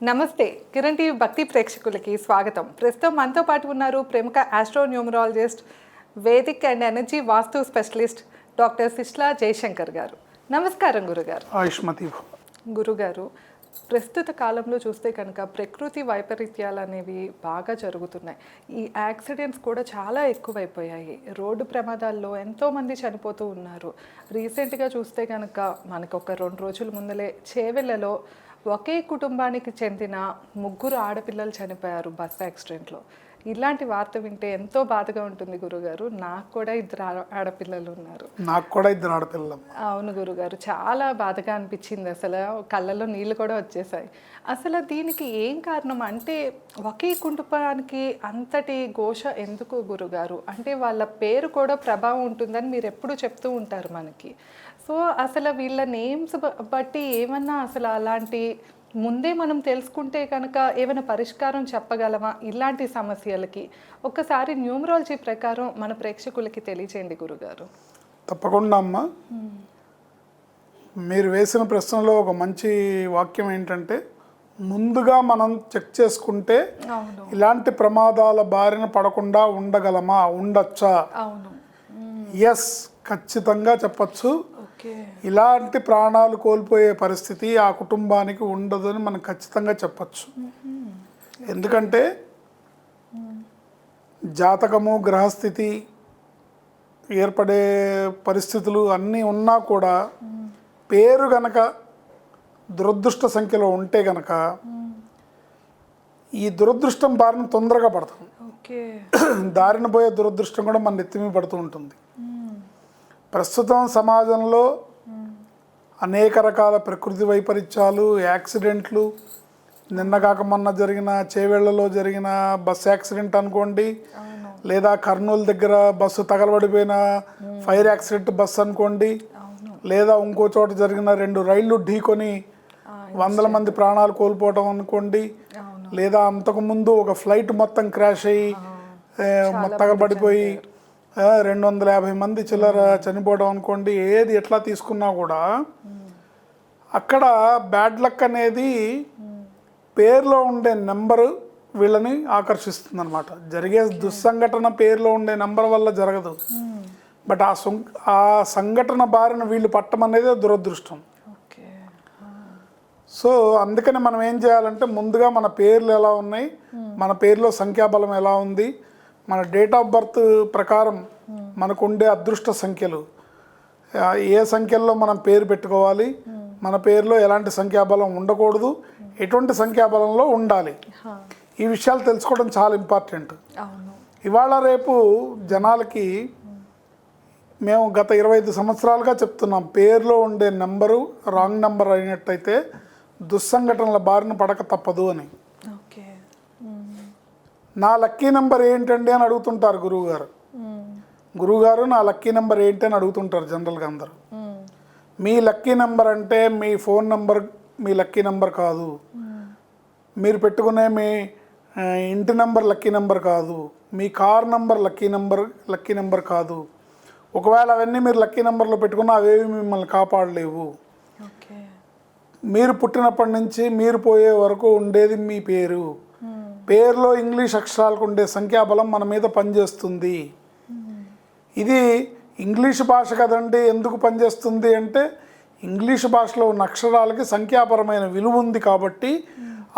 నమస్తే కిరణ్ టీవీ భక్తి ప్రేక్షకులకి స్వాగతం ప్రస్తుతం మనతో పాటు ఉన్నారు ప్రముఖ astronumerologist Vedic and energy vastu specialist doctor Sisla Jayashankar garu నమస్కారం గురుగారు ఆయుష్మతి. గురుగారు ప్రస్తుత కాలంలో చూస్తే కనుక ప్రకృతి వైపరీత్యాలు అనేవి బాగా జరుగుతున్నాయి. ఈ యాక్సిడెంట్స్ కూడా చాలా ఎక్కువైపోయాయి. రోడ్డు ప్రమాదాల్లో ఎంతోమంది చనిపోతూ ఉన్నారు. రీసెంట్గా చూస్తే కనుక మనకు ఒక రెండు రోజుల ముందలే చేవెళ్ళలో ఒకే కుటుంబానికి చెందిన ముగ్గురు ఆడపిల్లలు చనిపోయారు బస్ యాక్సిడెంట్లో. ఇలాంటి వార్త వింటే ఎంతో బాధగా ఉంటుంది గురుగారు. నాకు కూడా ఇద్దరు ఆడ- ఆడపిల్లలు ఉన్నారు. నాకు కూడా ఇద్దరు ఆడపిల్లలు అవును గురుగారు చాలా బాధగా అనిపించింది అసలు. కళ్ళలో నీళ్ళు కూడా వచ్చేసాయి. అసలు దీనికి ఏం కారణం? అంటే ఒకే కుటుంబానికి అంతటి ఘోష ఎందుకు గురుగారు? అంటే వాళ్ళ పేరు కూడా ప్రభావం ఉంటుందని మీరు ఎప్పుడు చెప్తూ ఉంటారు మనకి. సో అసలు వీళ్ళ నేమ్స్ బట్టి ఏమన్నా అసలు అలాంటి ముందే మనం తెలుసుకుంటే కనుక ఏమైనా పరిష్కారం చెప్పగలమా? ఇలాంటి సమస్యలకి. ఒక్కసారి న్యూమరాలజీ ప్రకారం మన ప్రేక్షకులకి తెలియచేయండి గురుగారు. తప్పకుండా అమ్మ. మీరు వేసిన ప్రశ్నలో ఒక మంచి వాక్యం ఏంటంటే ముందుగా మనం చెక్ చేసుకుంటే ఇలాంటి ప్రమాదాల బారిన పడకుండా ఉండగలమా? ఉండొచ్చా? ఎస్ ఖచ్చితంగా చెప్పచ్చు. ఇలాంటి ప్రాణాలు కోల్పోయే పరిస్థితి ఆ కుటుంబానికి ఉండదు అని మనం ఖచ్చితంగా చెప్పచ్చు. ఎందుకంటే జాతకము గ్రహస్థితి ఏర్పడే పరిస్థితులు అన్నీ ఉన్నా కూడా పేరు గనక దురదృష్ట సంఖ్యలో ఉంటే గనక ఈ దురదృష్టం బారిన తొందరగా పడతాం. దారిన పోయే దురదృష్టం కూడా మన నెత్తిమీ పడుతూ ఉంటుంది. ప్రస్తుతం సమాజంలో అనేక రకాల ప్రకృతి వైపరీత్యాలు యాక్సిడెంట్లు. నిన్న కాక మొన్న జరిగిన చేవేళ్ళలో జరిగిన బస్ యాక్సిడెంట్ అనుకోండి లేదా కర్నూలు దగ్గర బస్సు తగలబడిపోయిన ఫైర్ యాక్సిడెంట్ బస్సు అనుకోండి లేదా ఇంకో చోట జరిగిన రెండు రైళ్ళు ఢీకొని వందల మంది ప్రాణాలు కోల్పోవడం అనుకోండి లేదా అంతకుముందు ఒక ఫ్లైట్ మొత్తం క్రాష్ అయ్యి ఆ, రెండు వందల యాభై మంది చిల్లర చనిపోవడం అనుకోండి ఏది ఎట్లా తీసుకున్నా కూడా అక్కడ బ్యాడ్ లక్ అనేది పేరులో ఉండే నెంబరు వీళ్ళని ఆకర్షిస్తుంది అనమాట జరిగే దుస్సంఘటన పేరులో ఉండే నెంబర్ వల్ల జరగదు. బట్ ఆ సం ఆ సంఘటన బారిన వీళ్ళు పట్టం అనేది దురదృష్టం. ఓకే. సో అందుకని మనం ఏం చేయాలంటే ముందుగా మన పేర్లు ఎలా ఉన్నాయి మన పేరులో సంఖ్యాబలం ఎలా ఉంది మన డేట్ ఆఫ్ బర్త్ ప్రకారం మనకు ఉండే అదృష్ట సంఖ్యలు. ఏ సంఖ్యల్లో మనం పేరు పెట్టుకోవాలి మన పేరులో ఎలాంటి సంఖ్యాబలం ఉండకూడదు ఎటువంటి సంఖ్యాబలంలో ఉండాలి. ఈ విషయాలు తెలుసుకోవడం చాలా ఇంపార్టెంట్ ఇవాళ రేపు జనాలకి మేము గత ఇరవై ఐదు సంవత్సరాలుగా చెప్తున్నాం పేరులో ఉండే నెంబరు రాంగ్ నెంబర్ అయినట్టయితే దుస్సంఘటనల బారిన పడక తప్పదు అని. నా లక్కీ నెంబర్ ఏంటండి అని అడుగుతుంటారు గురువుగారు. గురువుగారు నా లక్కీ నెంబర్ ఏంటి అని అడుగుతుంటారు జనరల్గా అందరూ. మీ లక్కీ నెంబర్ అంటే మీ ఫోన్ నెంబర్ మీ లక్కీ నెంబర్ కాదు మీరు పెట్టుకునే మీ ఇంటి నెంబర్ లక్కీ నెంబర్ కాదు మీ car number lucky number lucky number కాదు ఒకవేళ అవన్నీ మీరు లక్కీ నెంబర్లో పెట్టుకున్నా అవేవి మిమ్మల్ని కాపాడలేవు మీరు పుట్టినప్పటి నుంచి మీరు పోయే వరకు ఉండేది మీ పేరు. పేరులో ఇంగ్లీష్ అక్షరాలకు ఉండే సంఖ్యాబలం మన మీద పనిచేస్తుంది. ఇది ఇంగ్లీష్ భాష కదండి ఎందుకు పనిచేస్తుంది అంటే ఇంగ్లీష్ భాషలో ఉన్న అక్షరాలకి సంఖ్యాపరమైన విలువ ఉంది కాబట్టి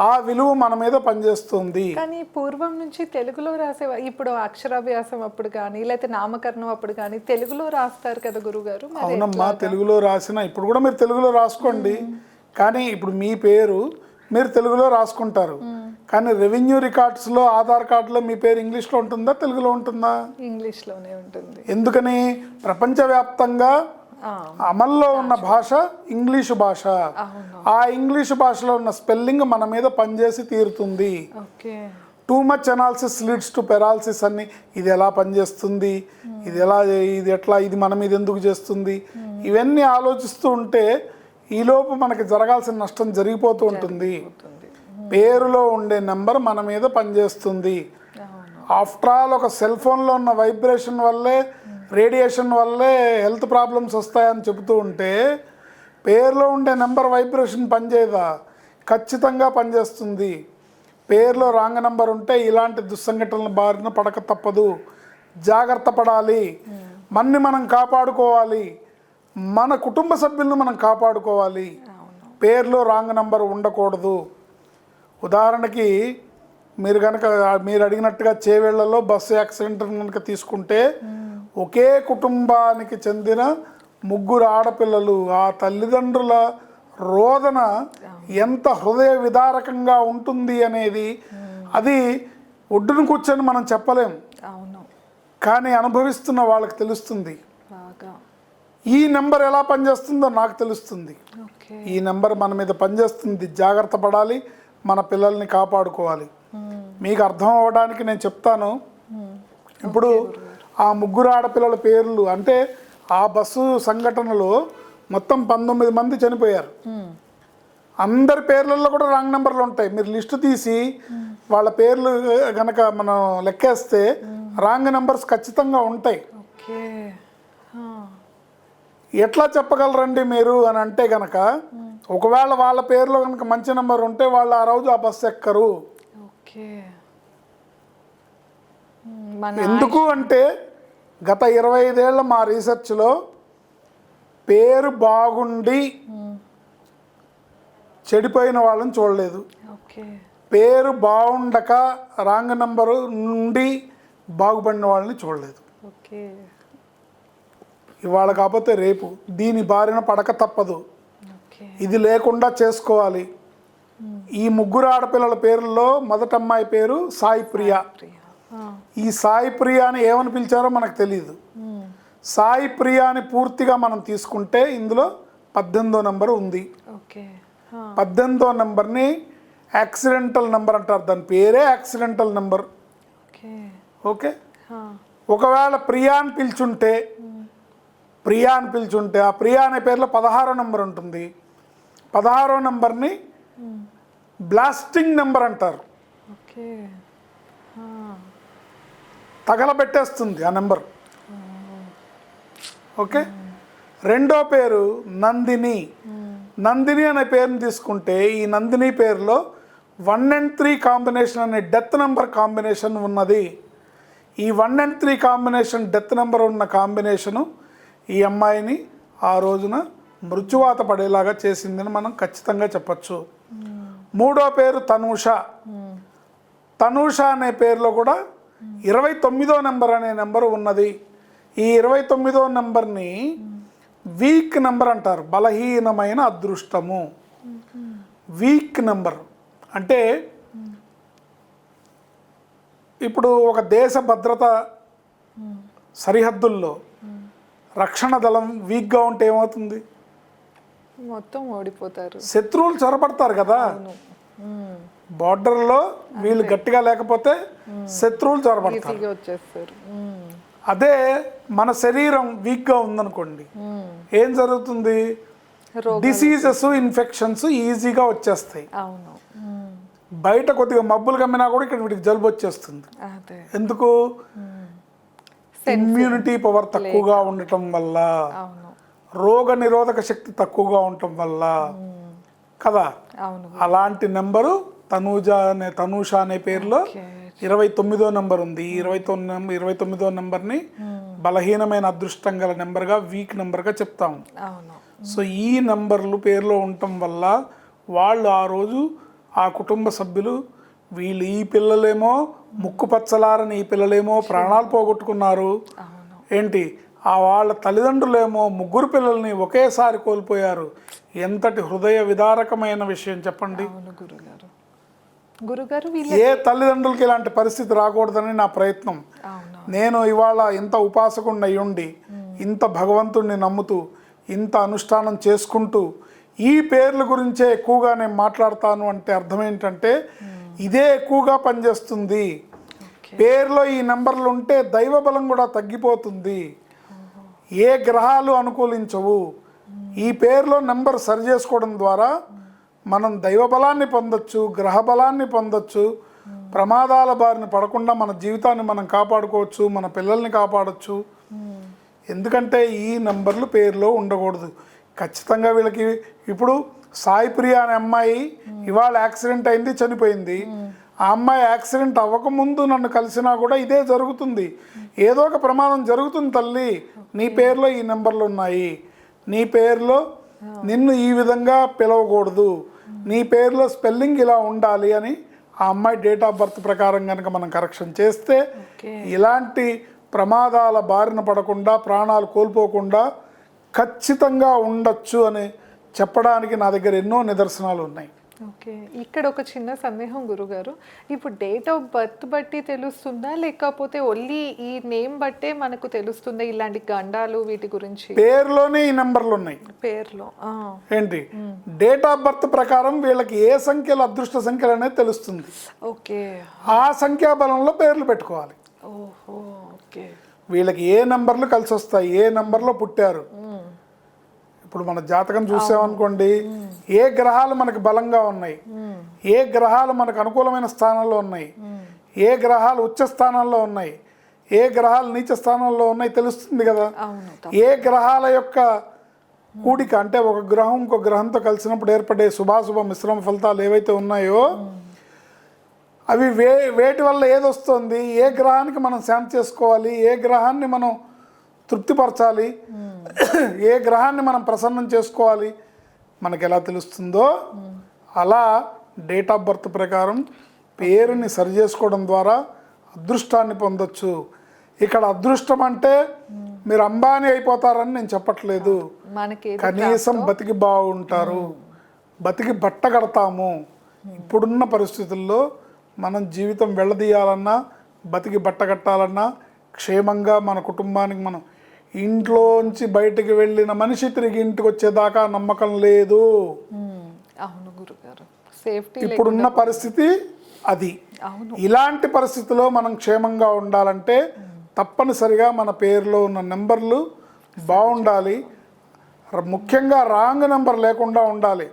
ఆ విలువ మన మీద పనిచేస్తుంది. కానీ పూర్వం నుంచి తెలుగులో రాసే ఇప్పుడు అక్షరాభ్యాసం అప్పుడు కానీ లేకపోతే నామకరణం అప్పుడు కానీ తెలుగులో రాస్తారు కదా గురుగారు? అవునమ్మా తెలుగులో రాసిన ఇప్పుడు కూడా మీరు తెలుగులో రాసుకోండి. కానీ ఇప్పుడు మీ పేరు మీరు తెలుగులో రాసుకుంటారు. కానీ రెవెన్యూ రికార్డ్స్లో ఆధార్ కార్డులో మీ పేరు ఇంగ్లీష్లో ఉంటుందా తెలుగులో ఉంటుందా? ఇంగ్లీష్లోనే ఉంటుంది. ఎందుకని? ప్రపంచవ్యాప్తంగా అమల్లో ఉన్న భాష. ఇంగ్లీషు భాష. ఆ ఇంగ్లీషు భాషలో ఉన్న స్పెల్లింగ్ మన మీద పనిచేసి తీరుతుంది. Too much analysis leads to paralysis అని ఇది ఎలా పనిచేస్తుంది? ఇది ఎలా ఇది ఎట్లా ఇది మన మీద ఎందుకు చేస్తుంది? ఇవన్నీ ఆలోచిస్తూ ఉంటే ఈలోపు మనకి జరగాల్సిన నష్టం జరిగిపోతూ ఉంటుంది. పేరులో ఉండే నెంబర్ మన మీద పనిచేస్తుంది. ఆఫ్టర్ ఆల్ ఒక సెల్ ఫోన్లో ఉన్న వైబ్రేషన్ వల్లే రేడియేషన్ వల్లే హెల్త్ ప్రాబ్లమ్స్ వస్తాయని చెబుతూ ఉంటే పేరులో ఉండే నెంబర్ వైబ్రేషన్ పనిచేయదా? ఖచ్చితంగా పనిచేస్తుంది. పేరులో రాంగ్ నంబర్ ఉంటే ఇలాంటి దుస్సంఘటనల బారిన పడక తప్పదు. జాగ్రత్త పడాలి. మన్ని మనం కాపాడుకోవాలి. మన కుటుంబ సభ్యులను మనం కాపాడుకోవాలి. పేరులో రాంగ్ నంబర్ ఉండకూడదు. ఉదాహరణకి మీరు కనుక మీరు అడిగినట్టుగా చేవేళ్ళలో బస్సు యాక్సిడెంట్ కనుక తీసుకుంటే ఒకే కుటుంబానికి చెందిన ముగ్గురు ఆడపిల్లలు ఆ తల్లిదండ్రుల రోదన ఎంత హృదయ విదారకంగా ఉంటుంది అనేది అది ఒడ్డున కూర్చొని మనం చెప్పలేం. కానీ అనుభవిస్తున్న వాళ్ళకి తెలుస్తుంది. ఈ నెంబర్ ఎలా పనిచేస్తుందో నాకు తెలుస్తుంది. ఈ నెంబర్ మన మీద పనిచేస్తుంది. జాగ్రత్త పడాలి. మన పిల్లల్ని కాపాడుకోవాలి. మీకు అర్థం అవ్వడానికి నేను చెప్తాను. ఇప్పుడు ఆ ముగ్గురు ఆడపిల్లల పేర్లు అంటే ఆ బస్సు సంఘటనలో మొత్తం పంతొమ్మిది మంది చనిపోయారు. అందరి పేర్లలో కూడా రాంగ్ నెంబర్లు ఉంటాయి. మీరు లిస్టు తీసి వాళ్ళ పేర్లు గనక మనం లెక్కేస్తే రాంగ్ నెంబర్స్ ఖచ్చితంగా ఉంటాయి. ఎట్లా చెప్పగలరండి మీరు అని అంటే గనక ఒకవేళ వాళ్ళ పేరులో కనుక మంచి నెంబర్ ఉంటే వాళ్ళు ఆ రోజు ఆ బస్సు ఎక్కరు. ఎందుకు అంటే గత ఇరవై ఐదేళ్ళ మా రీసెర్చ్లో పేరు బాగుండి చెడిపోయిన వాళ్ళని చూడలేదు. పేరు బాగుండక రాంగ్ నంబరు నుండి బాగుపడిన వాళ్ళని చూడలేదు. ఓకే. ఇవాళ కాకపోతే రేపు. దీని బారిన పడక తప్పదు. ఇది లేకుండా చేసుకోవాలి. ఈ ముగ్గురు ఆడపిల్లల పేర్లలో మొదటి అమ్మాయి పేరు సాయి ప్రియ. ఈ సాయి ప్రియ అని ఏమని పిలిచారో మనకు తెలియదు సాయి ప్రియ అని పూర్తిగా మనం తీసుకుంటే ఇందులో పద్దెనిమిదో నెంబర్ ఉంది. పద్దెనిమిదో నెంబర్ని యాక్సిడెంటల్ నెంబర్ అంటారు. దాని పేరే యాక్సిడెంటల్ నెంబర్. ఓకే. ఒకవేళ ప్రియా అని పిలుచుంటే ప్రియా అని పిలుచుంటే ఆ ప్రియా అనే పేరులో పదహారో నెంబర్ ఉంటుంది. పదహారో నెంబర్ని బ్లాస్టింగ్ నెంబర్ అంటారు. తగలబెట్టేస్తుంది ఆ నెంబర్. ఓకే? రెండో పేరు నందిని. నందిని అనే పేరుని తీసుకుంటే ఈ నందిని పేరులో వన్ అండ్ త్రీ కాంబినేషన్ అనే డెత్ నెంబర్ కాంబినేషన్ ఉన్నది. ఈ one and three combination death number ఉన్న కాంబినేషను ఈ అమ్మాయిని ఆ రోజున మృత్యువాత పడేలాగా చేసిందని మనం ఖచ్చితంగా చెప్పచ్చు. మూడో పేరు తనూష. తనూష అనే పేరులో కూడా ఇరవై తొమ్మిదో నెంబర్ అనే నెంబర్ ఉన్నది. ఈ ఇరవై తొమ్మిదో నెంబర్ని వీక్ నెంబర్ అంటారు. బలహీనమైన అదృష్టము. Weak number. అంటే ఇప్పుడు ఒక దేశ భద్రత సరిహద్దుల్లో రక్షణ దళం వీక్గా ఉంటే ఏమవుతుంది? మొత్తం ఓడిపోతారు. శత్రువులు చొరబడతారు కదా? బార్డర్లో వీళ్ళు గట్టిగా లేకపోతే శత్రువులు చొరబడతారు. అదే మన శరీరం వీక్గా ఉందనుకోండి. ఏం జరుగుతుంది? రోగ డిసీజెస్ ఇన్ఫెక్షన్స్ ఈజీగా వచ్చేస్తాయి. బయట కొద్దిగా మబ్బులు కమ్మినా కూడా ఇక్కడ వీటికి జలుబు వచ్చేస్తుంది. ఎందుకు? ఇమ్యూనిటీ పవర్ తక్కువగా ఉండటం వల్ల రోగ నిరోధక శక్తి తక్కువగా ఉండటం వల్ల కదా? అలాంటి నెంబరు తనూజ అనే తనూష అనే పేరులో ఇరవై తొమ్మిదో నెంబర్ ఉంది. ఈ ఇరవై తొమ్మిది ఇరవై తొమ్మిదో నెంబర్ని బలహీనమైన అదృష్టం గల నెంబర్గా వీక్ నెంబర్గా చెప్తాము సో ఈ నెంబర్లు పేరులో ఉండటం వల్ల వాళ్ళు ఆ రోజు ఆ కుటుంబ సభ్యులు వీళ్ళు ఈ పిల్లలేమో ముక్కు పచ్చలారని ఈ పిల్లలేమో ప్రాణాలు పోగొట్టుకున్నారు. ఏంటి? ఆ వాళ్ళ తల్లిదండ్రులేమో ముగ్గురు పిల్లల్ని ఒకేసారి కోల్పోయారు. ఎంతటి హృదయ విదారకమైన విషయం చెప్పండి? గురుగారు. ఏ తల్లిదండ్రులకి ఇలాంటి పరిస్థితి రాకూడదని నా ప్రయత్నం. నేను ఇవాళ ఇంత ఉపాసకుడిని అయ్యుండి ఇంత భగవంతుడిని నమ్ముతూ ఇంత అనుష్ఠానం చేసుకుంటూ ఈ పేర్ల గురించే ఎక్కువగా నేను మాట్లాడతాను అంటే అర్థం ఏంటంటే ఇదే ఎక్కువగా పనిచేస్తుంది. పేరులో ఈ నెంబర్లు ఉంటే దైవ బలం కూడా తగ్గిపోతుంది. ఏ గ్రహాలు అనుకూలించవు. ఈ పేరులో నెంబర్ సరి చేసుకోవడం ద్వారా మనం దైవ బలాన్ని పొందొచ్చు గ్రహ బలాన్ని పొందొచ్చు ప్రమాదాల బారిన పడకుండా మన జీవితాన్ని మనం కాపాడుకోవచ్చు మన పిల్లల్ని కాపాడొచ్చు. ఎందుకంటే ఈ నంబర్లు పేరులో ఉండకూడదు. ఖచ్చితంగా వీళ్ళకి ఇప్పుడు సాయి ప్రియ అనే అమ్మాయి ఇవాళ యాక్సిడెంట్ అయింది చనిపోయింది. ఆ అమ్మాయి యాక్సిడెంట్ అవ్వకముందు నన్ను కలిసినా కూడా ఇదే జరుగుతుంది. ఏదో ఒక ప్రమాదం జరుగుతుంది తల్లి. నీ పేరులో ఈ నెంబర్లు ఉన్నాయి. నీ పేరులో నిన్ను ఈ విధంగా పిలవకూడదు. నీ పేరులో స్పెల్లింగ్ ఇలా ఉండాలి అని ఆ అమ్మాయి డేట్ ఆఫ్ బర్త్ ప్రకారం కనుక మనం కరెక్షన్ చేస్తే ఇలాంటి ప్రమాదాల బారిన పడకుండా ప్రాణాలు కోల్పోకుండా ఖచ్చితంగా ఉండొచ్చు అని చెప్పడానికి నా దగ్గర ఎన్నో నిదర్శనాలు ఉన్నాయి. ఓకే. ఇక్కడ ఒక చిన్న సందేహం గురుగారు. ఇప్పుడు డేట్ ఆఫ్ బర్త్ బట్టి తెలుస్తుందా? లేకపోతే ఓన్లీ ఈ నేమ్ బట్టే మనకు తెలుస్తుందా ఇలాంటి గండాలు వీటి గురించి? పేరులోనే ఈ నెంబర్లు ఉన్నాయి. పేర్లో. ఏంటి? డేట్ ఆఫ్ బర్త్ ప్రకారం వీళ్ళకి ఏ సంఖ్యలు అదృష్ట సంఖ్యలు అనేది తెలుస్తుంది. ఓకే. ఆ సంఖ్యాబలంలో పేర్లు పెట్టుకోవాలి. ఓహో. ఓకే. వీళ్ళకి ఏ నెంబర్లు కలిసి వస్తాయి? ఏ నెంబర్లో పుట్టారు? ఇప్పుడు మన జాతకం చూసామనుకోండి ఏ గ్రహాలు మనకి బలంగా ఉన్నాయి ఏ గ్రహాలు మనకు అనుకూలమైన స్థానంలో ఉన్నాయి ఏ గ్రహాలు ఉచ్చ స్థానాల్లో ఉన్నాయి ఏ గ్రహాలు నీచ స్థానంలో ఉన్నాయి తెలుస్తుంది కదా? ఏ గ్రహాల యొక్క కూడిక అంటే ఒక గ్రహం ఇంకో గ్రహంతో కలిసినప్పుడు ఏర్పడే శుభాశుభ మిశ్రమ ఫలితాలు ఏవైతే ఉన్నాయో అవి వే వేటి వల్ల ఏది వస్తుంది ఏ గ్రహానికి మనం శాంతి చేసుకోవాలి? ఏ గ్రహాన్ని మనం తృప్తిపరచాలి. ఏ గ్రహాన్ని మనం ప్రసన్నం చేసుకోవాలి? మనకి ఎలా తెలుస్తుందో? అలా డేట్ ఆఫ్ బర్త్ ప్రకారం పేరుని సరి చేసుకోవడం ద్వారా అదృష్టాన్ని పొందొచ్చు. ఇక్కడ అదృష్టం అంటే మీరు అంబానీ అయిపోతారని నేను చెప్పట్లేదు. కనీసం బతికి బాగుంటారు. బతికి బట్ట కడతాము. ఇప్పుడున్న పరిస్థితుల్లో మనం జీవితం వెళ్ళదీయాలన్నా బతికి బట్ట కట్టాలన్నా క్షేమంగా మన కుటుంబానికి మనం ఇంట్లోంచి బయటికి వెళ్ళిన మనిషి తిరిగి ఇంటికి వచ్చేదాకా నమ్మకం లేదు. మ్మ్. అవును గురుగారు. సేఫ్టీ ఇప్పుడున్న పరిస్థితి అది. ఇలాంటి పరిస్థితిలో మనం క్షేమంగా ఉండాలంటే తప్పనిసరిగా మన పేరులో ఉన్న నెంబర్లు బాగుండాలి. ముఖ్యంగా రాంగ్ నెంబర్ లేకుండా ఉండాలి.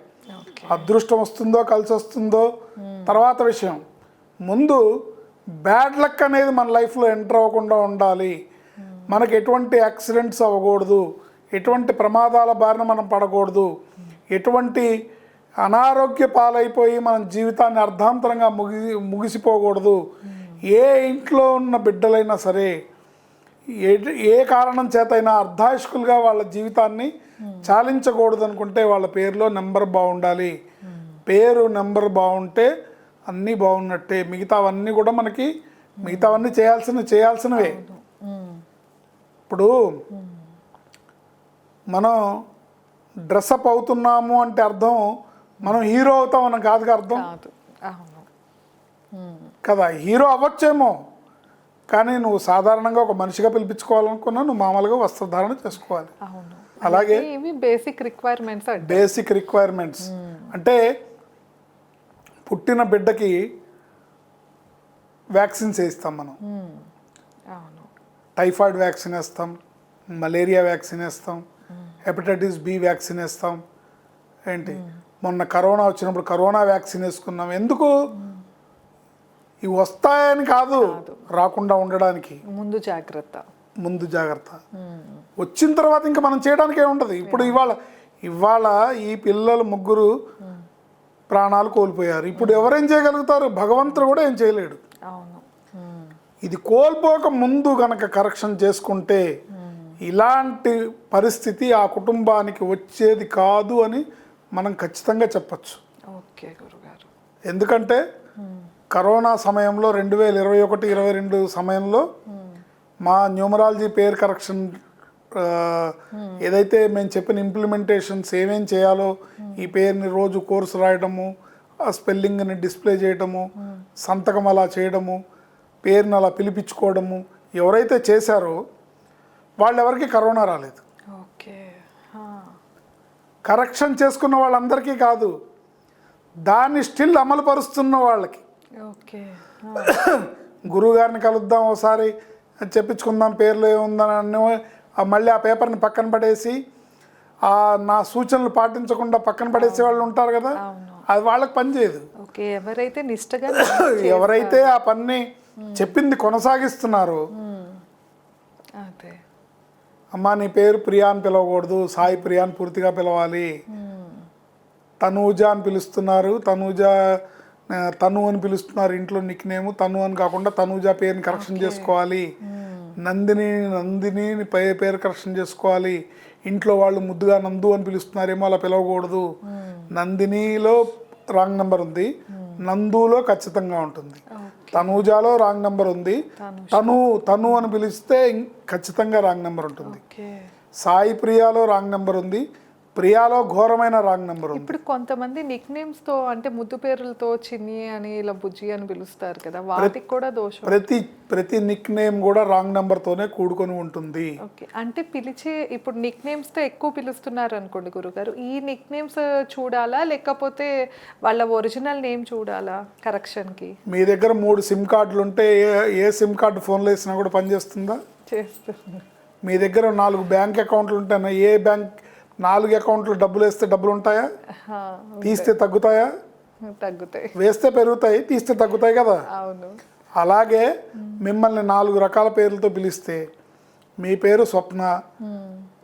అదృష్టం వస్తుందో కలిసి వస్తుందో తర్వాత విషయం. ముందు బ్యాడ్ లక్ అనేది మన లైఫ్లో ఎంటర్ అవ్వకుండా ఉండాలి. మనకి ఎటువంటి యాక్సిడెంట్స్ అవ్వకూడదు ఎటువంటి ప్రమాదాల బారిన మనం పడకూడదు ఎటువంటి అనారోగ్య పాలైపోయి మన జీవితాన్ని అర్ధాంతరంగా ముగి ముగిసిపోకూడదు. ఏ ఇంట్లో ఉన్న బిడ్డలైనా సరే ఏ ఏ కారణం చేతైనా అర్ధాయుష్కులుగా వాళ్ళ జీవితాన్ని చాలించకూడదు అనుకుంటే వాళ్ళ పేరులో నెంబర్ బాగుండాలి. పేరు నెంబర్ బాగుంటే అన్నీ బాగున్నట్టే. మిగతావన్నీ కూడా మనకి మిగతావన్నీ చేయాల్సిన చేయాల్సినవే. ఇప్పుడు మనం డ్రెస్అప్ అవుతున్నాము అంటే అర్థం మనం హీరో కాదుగా అర్థం? కాదు. మ్మ్. కదా హీరో అవ్వచ్చేమో. కానీ నువ్వు సాధారణంగా ఒక మనిషిగా పిలిపించుకోవాలనుకున్నా నువ్వు మామూలుగా వస్త్రధారణ చేసుకోవాలి. అలాగే బేసిక్ రిక్వైర్మెంట్స్ అంటే బేసిక్ రిక్వైర్మెంట్స్ అంటే పుట్టిన బిడ్డకి వ్యాక్సిన్స్ వేస్తాం మనం. టైఫాయిడ్ వ్యాక్సిన్ వేస్తాం మలేరియా వ్యాక్సిన్ వేస్తాం హెపటైటిస్ బి వ్యాక్సిన్ వేస్తాం. ఏంటి? మొన్న కరోనా వచ్చినప్పుడు కరోనా వ్యాక్సిన్ వేసుకున్నాం. ఎందుకు? ఇవి వస్తాయని కాదు. రాకుండా ఉండడానికి. ముందు జాగ్రత్త. ముందు జాగ్రత్త. వచ్చిన తర్వాత ఇంకా మనం చేయడానికి ఏముండదు ఇప్పుడు ఇవాళ ఇవాళ ఈ పిల్లలు ముగ్గురు ప్రాణాలు కోల్పోయారు. ఇప్పుడు ఎవరేం చేయగలుగుతారు? భగవంతుడు కూడా ఏం చేయలేడు. అవును. ఇది కోల్పోక ముందు గనక కరెక్షన్ చేసుకుంటే ఇలాంటి పరిస్థితి ఆ కుటుంబానికి వచ్చేది కాదు అని మనం ఖచ్చితంగా చెప్పచ్చు. ఓకే గురుగారు. ఎందుకంటే కరోనా సమయంలో రెండు వేల ఇరవై ఒకటి ఇరవై రెండు సమయంలో మా న్యూమరాలజీ పేర్ కరెక్షన్ ఏదైతే మేము చెప్పిన ఇంప్లిమెంటేషన్స్ ఏమేం చేయాలో ఈ పేరుని రోజు కోర్సు రాయడము ఆ స్పెల్లింగ్ని డిస్ప్లే చేయడము సంతకం అలా చేయడము పేరుని అలా పిలిపించుకోవడము ఎవరైతే చేశారో వాళ్ళెవరికి కరోనా రాలేదు. కరెక్షన్ చేసుకున్న వాళ్ళందరికీ కాదు దాన్ని స్టిల్ అమలు పరుస్తున్న వాళ్ళకి. ఓకే. గురువు గారిని కలుద్దాం ఒకసారి చెప్పించుకుందాం పేర్లు ఏముందని మళ్ళీ ఆ పేపర్ని పక్కన పడేసి ఆ నా సూచనలు పాటించకుండా పక్కన పడేసే వాళ్ళు ఉంటారు కదా అది వాళ్ళకి పనిచేయదు ఓకే. ఎవరైతే ఎవరైతే ఆ పని చెప్పింది కొనసాగిస్తున్నారో. అమ్మా నీ పేరు ప్రియా అని పిలవకూడదు సాయి ప్రియా అని పూర్తిగా పిలవాలి. తనూజ అని పిలుస్తున్నారు. తనూజ తను అని పిలుస్తున్నారు ఇంట్లో నిక్ నేమ్ తను అని కాకుండా తనూజ పేరుని కరెక్షన్ చేసుకోవాలి. నందిని నందిని పే పేరు కరెక్షన్ చేసుకోవాలి. ఇంట్లో వాళ్ళు ముద్దుగా నందు అని పిలుస్తున్నారేమో అలా పిలవకూడదు. నందినిలో రాంగ్ నెంబర్ ఉంది. నందులో ఖచ్చితంగా ఉంటుంది. తనూజాలో రాంగ్ నెంబర్ ఉంది. తను తను అని పిలిస్తే ఖచ్చితంగా రాంగ్ నెంబర్ ఉంటుంది. సాయి ప్రియాలో రాంగ్ నెంబర్ ఉంది. ప్రియాలో ఘోరమైన రాంగ్ నెంబర్ ఇప్పుడు కొంతమంది నిక్ నేమ్స్తో అంటే ముద్దు పేర్లతో చిన్ని అని ఇలా బుజ్జి అని పిలుస్తారు కదా వాటికి కూడా దోషం. ప్రతి ప్రతి నిక్ నేమ్ కూడా రాంగ్ నెంబర్తోనే కూడుకొని ఉంటుంది. ఓకే అంటే పిలిచే ఇప్పుడు నిక్ నేమ్స్తో ఎక్కువ పిలుస్తున్నారు అనుకోండి గురుగారు ఈ నిక్ నేమ్స్ చూడాలా లేకపోతే వాళ్ళ ఒరిజినల్ నేమ్ చూడాలా కరెక్షన్కి మీ దగ్గర మూడు సిమ్ కార్డులు ఉంటే ఏ ఏ సిమ్ కార్డు ఫోన్లో వేసినా కూడా పనిచేస్తుందా? చేస్తుంది. మీ దగ్గర నాలుగు బ్యాంక్ అకౌంట్లు ఉంటాయి ఏ బ్యాంక్ నాలుగు అకౌంట్లు డబ్బులు వేస్తే డబ్బులు ఉంటాయా? తీస్తే తగ్గుతాయా? తగ్గుతాయి. వేస్తే పెరుగుతాయి తీస్తే తగ్గుతాయి కదా? అలాగే మిమ్మల్ని నాలుగు రకాల పేర్లతో పిలిస్తే మీ పేరు స్వప్న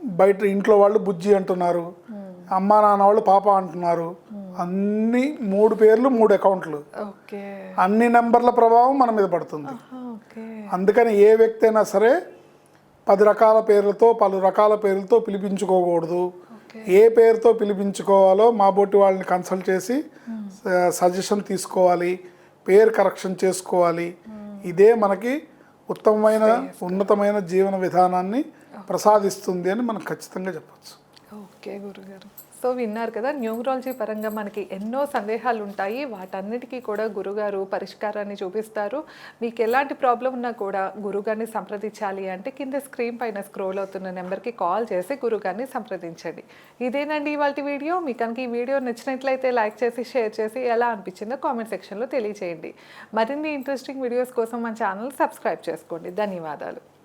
బయట ఇంట్లో వాళ్ళు బుజ్జి అంటున్నారు అమ్మా నాన్న వాళ్ళు పాప అంటున్నారు. అన్ని మూడు పేర్లు మూడు అకౌంట్లు. అన్ని నెంబర్ల ప్రభావం మన మీద పడుతుంది. అందుకని ఏ వ్యక్తి అయినా సరే పది రకాల పేర్లతో పలు రకాల పేర్లతో పిలిపించుకోకూడదు. ఏ పేరుతో పిలిపించుకోవాలో మా బోటి వాళ్ళని కన్సల్ట్ చేసి సజెషన్ తీసుకోవాలి పేరు కరెక్షన్ చేసుకోవాలి. ఇదే మనకి ఉత్తమమైన ఉన్నతమైన జీవన విధానాన్ని ప్రసాదిస్తుంది అని మనం ఖచ్చితంగా చెప్పచ్చు. ఓకే గురుగారు. సో విన్నారు కదా న్యూమరాలజీ పరంగా మనకి ఎన్నో సందేహాలు ఉంటాయి వాటన్నిటికీ కూడా గురుగారు పరిష్కారాన్ని చూపిస్తారు. మీకు ఎలాంటి ప్రాబ్లం ఉన్నా కూడా గురుగారిని సంప్రదించాలి అంటే కింద స్క్రీన్ పైన స్క్రోల్ అవుతున్న నెంబర్కి కాల్ చేసి గురుగారిని సంప్రదించండి. ఇదేనండి ఇవాళ వీడియో. మీకు కనుక ఈ వీడియో నచ్చినట్లయితే లైక్ చేసి షేర్ చేసి ఎలా అనిపించిందో కామెంట్ సెక్షన్లో తెలియచేయండి. మరిన్ని ఇంట్రెస్టింగ్ వీడియోస్ కోసం మన ఛానల్ సబ్స్క్రైబ్ చేసుకోండి. ధన్యవాదాలు.